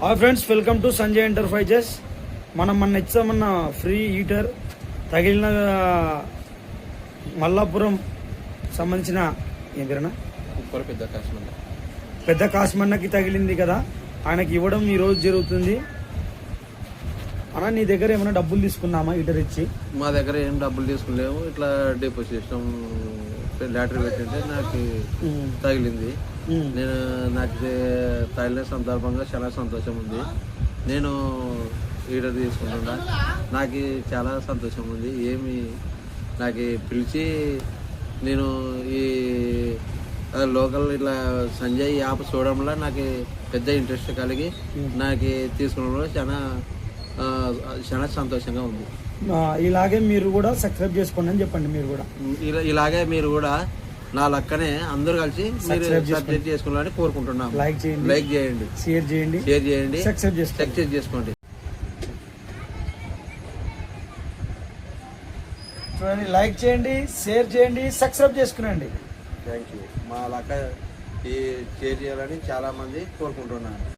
Hi friends welcome to Sanjay enterprises మనం మన ఇచ్చామన్న free heater తగిలిన మల్లాపురం సంబంధించిన ఏం పేరునా పెద్ద కష్టం పెద్ద కాశ్మన్నకి తగిలింది కదా ఆయనకి ఇవ్వడం ఈ రోజు జరుగుతుంది. అన్న నీ దగ్గర ఏమైనా డబ్బులు తీసుకున్నామా హీటర్ ఇచ్చి? మా దగ్గర ఏం డబ్బులు తీసుకులేము ఇట్లా డిపాజిట్ లాటరీ పెట్టింటే నాకు తగిలింది. నేను నాకు తగిలిన సందర్భంగా చాలా సంతోషం ఉంది నేను ఈడర్ తీసుకుంటున్నా. నాకు చాలా సంతోషం ఉంది ఏమి నాకు పిలిచి నేను ఈ లోకల్ ఇట్లా సంజయ్ యాప్ చూడడంలో నాకు పెద్ద ఇంట్రెస్ట్ కలిగి నాకు తీసుకోవడంలో చాలా చాలా సంతోషంగా ఉంది. ఇలాగే మీరు కూడా సబ్స్క్రైబ్ చేసుకోండి అని చెప్పండి మీరు కూడా. ఇలా- ఇలాగే మీరు కూడా నా లక్కనే అందరూ కలిసి. సబ్స్క్రైబ్ చేసుకోవాలని కోరుకుంటున్నాం లైక్ చేయండి లైక్ చేయండి. షేర్ చేయండి షేర్ చేయండి సబ్స్క్రైబ్ చేసుకోండి. సక్సెస్ చేసుకోండి. చూడండి లైక్ చేయండి షేర్ చేయండి సబ్స్క్రైబ్ చేసుకునండి. థ్యాంక్ యూ మా లక్క ఈ షేర్ చేయాలని చాలా మంది కోరుకుంటున్నాను